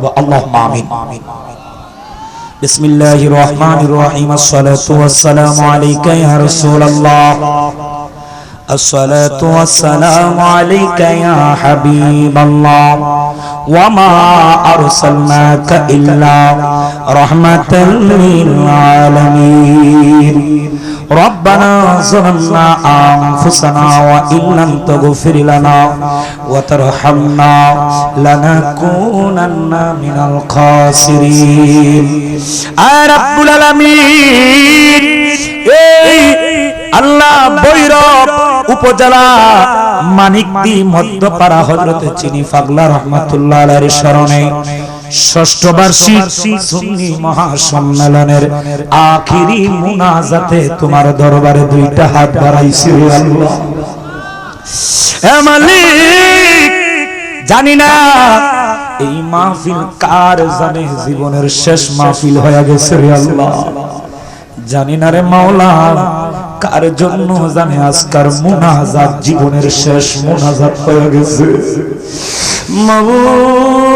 পড়বো আল্লাহ আমিন بسم الله الرحمن الرحيم الصلاة والسلام عليك يا رسول الله الصلاة والسلام عليك يا حبيب الله وما أرسلناك إلا رحمة للعالمين ربنا ظلمنا أنفسنا وإن لم تغفر لنا وترحمنا لنكونن من الخاسرين آه رب العالمين এই আল্লাহ বৈরব উপজেলা মানিকদি মধ্যপাড়া হজরতে চিনি ফাগলা রহমাতুল্লাহ আলাইহির স্মরণে ষষ্ঠ বার্ষিক সুন্নি মহাসম্মেলনের আখিরি মুনাজাতে তোমার দরবারে দুইটা হাত বাড়াইছি আল্লাহ। মালিক জানি না এই মাহফিল কার জানে জীবনের শেষ মাহফিল হয়ে গেছে রে আল্লাহ। জানি না রে মাওলা কার জন্য জানে আজকার মুনাজাত জীবনের শেষ মুনাজাত হয়ে গেছে। মাবুদ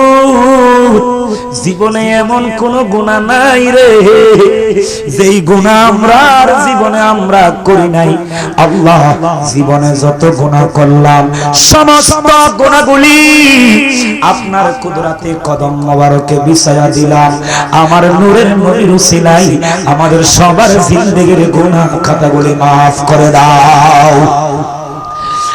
জীবনে এমন কোন গুণা নাই রে। যেই গুণা আমরা আর জীবনে আমরা করি নাই, আল্লাহ জীবনে যত গুণা করলাম, সমস্ত গুণাগুলি আপনার কুদরাতে কদম মোবারকে বিছায়া দিলাম। আমার নূরের নবীর উসিলাই আমাদের সবার জিন্দেগির গুনাহ খাতাগুলি মাফ করে দাও।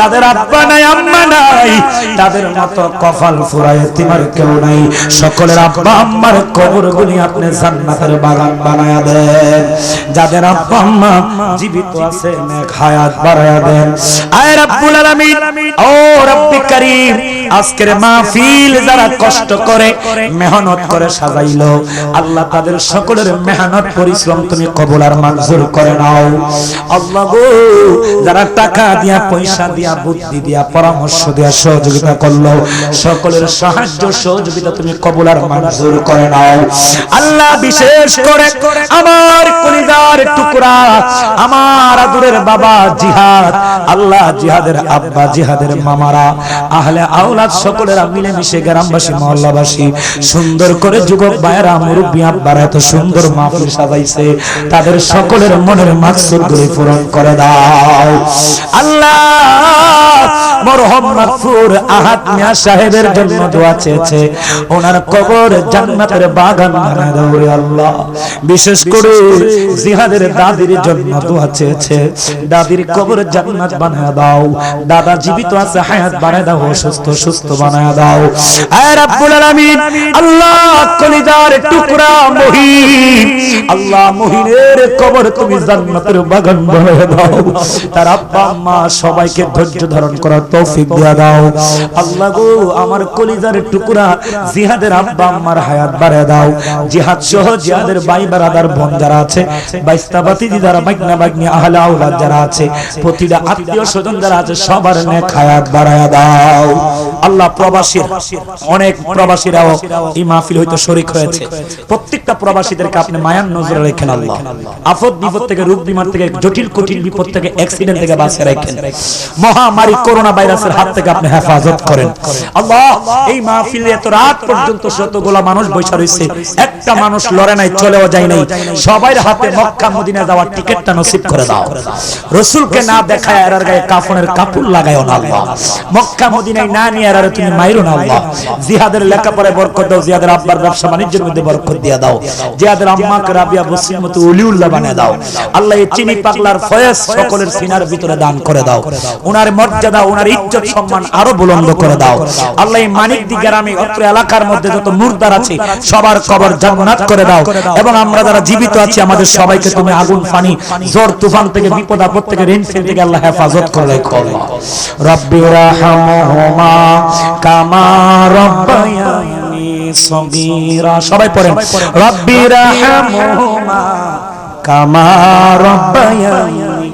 যাদের আব্বা নাই, আম্মা নাই। তাদের মতো কপাল ফুরায় তিমার কেউ নাই। সকলের আব্বা, আম্মার কবর গুলি আপনি জান্নাতের বাগান বানায়া দেন। যাদের আব্বা, আম্মা জীবিত আছে, নেক হায়াত বাড়ায়া দেন। আয় রব্বুল আলামিন, ও রব্বি করিম আজকের মাহফিল যারা কষ্ট করে, মেহনত করে সাজাইলো, আল্লাহ তাদের সকলের মেহনত, পরিশ্রম তুমি কবুল আর মঞ্জুর করে নাও। আল্লাহ গো, যারা টাকা দিয়া, পয়সা দিয়া, বুদ্ধি দিয়া, পরামর্শ দিয়া সহযোগিতা করল, সকলের সাহায্য, সহযোগিতা তুমি কবুল আর মঞ্জুর করে নাও। আল্লাহ বিশেষ করে আমার কলিজার টুকরা, আমার আদুরের বাবা জিহাদ, আল্লাহ জিহাদের আব্বা জিহাদের মামারা, আহলে আওলাদ সকলেরা মিলেমিশে গ্রামবাসী, মহল্লাবাসী, সুন্দর করে যুবক ভাইয়েরা, মুরব্বী আব্বারা এত সুন্দর মাহফিল সাজাইছে। তাদের সকলের মনের মাকসুদ গুলি পূরণ করে দাও। আল্লাহ! মরহম আহাদ মিয়া সাহেবের জন্য দোয়া চেয়েছে। ওনার কবর জান্নাতের বাগান বানায় দাও আল্লাহ। বিশেষ করে জিহাদের দাদির জন্য দোয়া চেয়েছে। দাদির কবর জান্নাত বানায় দাও। দাদা জীবিত আছে, হায়াত বানায় দাও, সুস্থ সুস্থ বানায় দাও। আয় রাব্বুল আলামিন, আল্লাহ কলিজার টুকরা মহিন আল্লাহ মহিনের কবর তুমি জান্নাতের বাগান বানায় দাও। তার আব্বা, আম্মা সবাইকে ধৈর্য ধারণ করার তৌফিক দেয়া দাও। আল্লাহ গো, আমার কলিজার টুকরা জিহাদের আব্বা, আম্মার হায়াত বাড়ায় দাও। জিহাদ সহ জিহাদের বারাদার বোন যারা আছে বাইস্তাবাতি আওলাদ যারা আছে, প্রতিটা আত্মীয় স্বজন যারা আছে, সবার নেক হায়াত বাড়ায় দাও। আল্লাহ প্রবাসীর, অনেক প্রবাসীরাও মাহফিল হইতে শরীক হয়েছে। প্রত্যেকটা প্রবাসীদেরকে আল্লাহ। আফত বিপদ থেকে, রোগ বিমার থেকে, জটিল, কঠিন বিপদ থেকে অ্যাক্সিডেন্ট থেকে বাঁচিয়ে রাখেন। মহামারী করোনা ভাইরাসের হাত থেকে আপনি হেফাজত করেন। আল্লাহ, এই মাহফিলে এত রাত পর্যন্ত শতগুলা মানুষ বৈশা রয়েছে, একটা মানুষ লড়ে নাই, চলেও যায় নাই। সবার হাতে মক্কা মদিনা যাওয়ার টিকিটটা নসিব করে দাও। রসুলকে না দেখায় এরার গায়ে কাফনের কাপড় লাগায়ও না আল্লাহ। মক্কা, মদিনায় না নিয়ে এরারে তুমি মাইরো না আল্লাহ। জিহাদের লেখাপড়ায় বরকত দাও, জিহাদের আব্বার ব্যবসা বাণিজ্যের মধ্যে বরকত দিয়ে দাও। জিহাদের আম্মাকে রাবিয়া বসির মতো উলিউল্লাহ বানিয়ে দাও। আল্লাহ এই চিনি পাগলার ফয়েজ সকলের সিনার ভিতরে দান করে দাও। ওনার মর্যাদা ওনার ইজ্জত সম্মান আরও বুলন্দ করে দাও। আল্লাহ এই গ্রামে অত্র এলাকার মধ্যে যত মুর্দার আছে সবার কবর জান্নাত করে দাও। এবং আমরা যারা জীবিত আছি আমাদের সবাইকে তুমি আগুন পানি জ্বর তুফান থেকে বিপদ আপদ থেকে ঋণ থেকে আল্লাহ হেফাজত করে রাখো রব্বি রাহমহুমা কামা রব্বায়ানি সগীরা সবাই পড়েন। রব্বি রাহমহুমা কামা রব্বায়ানি।